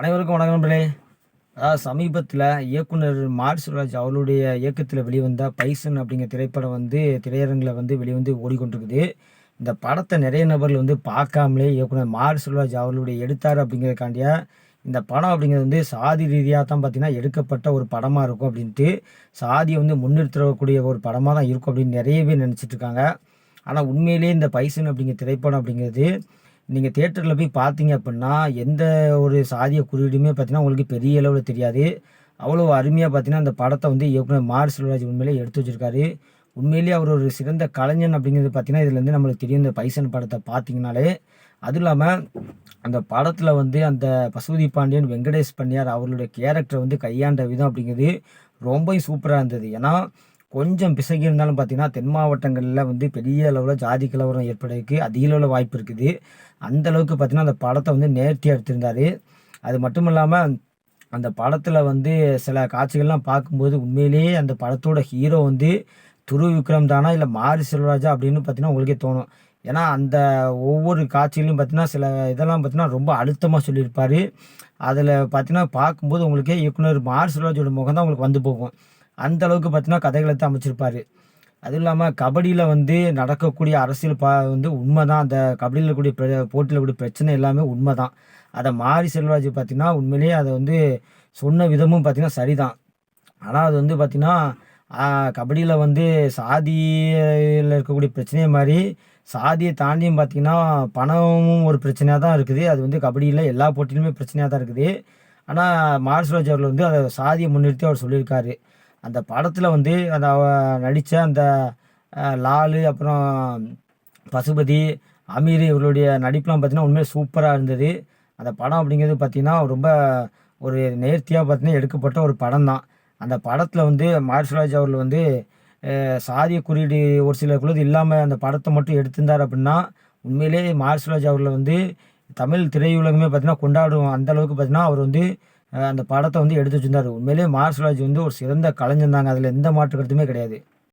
அனைவருக்கும் வணக்கம் நண்பர்களே. அதாவது சமீபத்தில் இயக்குனர் மார் சுராஜ் அவருடைய இயக்கத்தில் வெளிவந்த பைசன் அப்படிங்கிற திரைப்படம் வந்து திரையரங்கில் வந்து வெளிவந்து ஓடிக்கொண்டிருக்குது. இந்த படத்தை நிறைய நபர்கள் வந்து பார்க்காமலே இயக்குனர் மாரி சுராஜ் அவர்களுடைய எடுத்தார் அப்படிங்கிறதுக்காண்டிய இந்த படம் அப்படிங்கிறது வந்து சாதி ரீதியாக தான் பார்த்திங்கன்னா எடுக்கப்பட்ட ஒரு படமாக இருக்கும் அப்படின்ட்டு சாதியை வந்து முன்னிறுத்தக்கூடிய ஒரு படமாக தான் இருக்கும் அப்படின்னு நிறைய பேர் ஆனால் உண்மையிலேயே இந்த பைசன் அப்படிங்கிற திரைப்படம் அப்படிங்கிறது நீங்கள் தேட்டரில் போய் பார்த்தீங்க அப்படின்னா எந்த ஒரு சாதிய குறியீடுமே பார்த்தீங்கன்னா உங்களுக்கு பெரிய அளவில் தெரியாது. அவ்வளோ அருமையாக பார்த்தீங்கன்னா அந்த படத்தை வந்து இயக்குனர் மார் செல்வராஜ் உண்மையிலே எடுத்து வச்சுருக்காரு. உண்மையிலேயே அவர் ஒரு சிறந்த கலைஞன் அப்படிங்கிறது பார்த்தீங்கன்னா இதுலேருந்து நம்மளுக்கு தெரியும். இந்த பைசன் படத்தை பார்த்தீங்கனாலே அதுவும் இல்லாமல் அந்த படத்தில் வந்து அந்த பசுபதி பாண்டியன் வெங்கடேஷ் பண்ணியார் அவர்களுடைய கேரக்டரை வந்து கையாண்ட விதம் அப்படிங்கிறது ரொம்பவும் சூப்பராக இருந்தது. ஏன்னா கொஞ்சம் பிசகி இருந்தாலும் பார்த்தீங்கன்னா தென் மாவட்டங்களில் வந்து பெரிய அளவில் ஜாதி கலவரம் ஏற்படுறதுக்கு அதிக அளவில் வாய்ப்பு இருக்குது. அந்த அளவுக்கு பார்த்தீங்கன்னா அந்த படத்தை வந்து நேர்த்தியாக எடுத்திருந்தாரு. அது மட்டும் இல்லாமல் அந்த படத்தில் வந்து சில காட்சிகள்லாம் பார்க்கும்போது உண்மையிலேயே அந்த படத்தோட ஹீரோ வந்து துரு விக்ரம் தானா இல்லை மாரி செல்வராஜா அப்படின்னு பார்த்தீங்கன்னா உங்களுக்கே தோணும். ஏன்னா அந்த ஒவ்வொரு காட்சிகளையும் பார்த்தீங்கன்னா சில இதெல்லாம் பார்த்தீங்கன்னா ரொம்ப அழுத்தமாக சொல்லியிருப்பார். அதில் பார்த்தீங்கன்னா பார்க்கும்போது உங்களுக்கே இயக்குனர் மாரி செல்வராஜோட முகம் தான் உங்களுக்கு வந்து போகும். அந்த அளவுக்கு பார்த்தீங்கன்னா கதைகளை தான் அமைச்சிருப்பார். அதுவும் இல்லாமல் கபடியில் வந்து நடக்கக்கூடிய அரசியல் பா வந்து உண்மை தான் அந்த கபடியில் கூடிய பிர போட்டியில் கூடிய பிரச்சனை எல்லாமே உண்மை தான் அதை மாரி செல்வராஜ் பார்த்தீங்கன்னா உண்மையிலேயே அதை வந்து சொன்ன விதமும் பார்த்திங்கன்னா சரிதான். ஆனால் அது வந்து பார்த்திங்கன்னா கபடியில் வந்து சாதியில் இருக்கக்கூடிய பிரச்சனையை மாதிரி சாதியை தாண்டியும் பார்த்தீங்கன்னா பணமும் ஒரு பிரச்சனையாக தான் இருக்குது. அது வந்து கபடியில் எல்லா போட்டியிலுமே பிரச்சனையாக தான் இருக்குது ஆனால் மாரிசுராஜ் அவர்கள் வந்து அதை சாதியை முன்னிறுத்தி அவர் சொல்லியிருக்காரு. அந்த படத்தில் வந்து அந்த நடித்த அந்த லாலு அப்புறம் பசுபதி அமீர் இவர்களுடைய நடிப்புலாம் பார்த்தீங்கன்னா உண்மையாக சூப்பராக இருந்தது. அந்த படம் அப்படிங்கிறது பார்த்திங்கன்னா ரொம்ப ஒரு நேர்த்தியாக பார்த்தீங்கன்னா எடுக்கப்பட்ட ஒரு படம் தான் அந்த படத்தில் வந்து மாரிசுராஜ் அவர்கள் வந்து சாதிய குறியீடு ஒரு சில குழுது இல்லாமல் அந்த படத்தை மட்டும் எடுத்திருந்தார் அப்படின்னா உண்மையிலே மாரிசுராஜ் அவர்களை வந்து தமிழ் திரையுலகமே பார்த்தீங்கன்னா கொண்டாடும் அந்தளவுக்கு பார்த்திங்கன்னா பார்த்தீங்கன்னா அவர் வந்து அந்த படத்தை வந்து எடுத்து வச்சிருந்தார். உண்மையிலே மாரிசுராஜ் வந்து ஒரு சிறந்த கலைஞன் தாங்க. அதில் எந்த மாற்று கருத்துமே கிடையாது.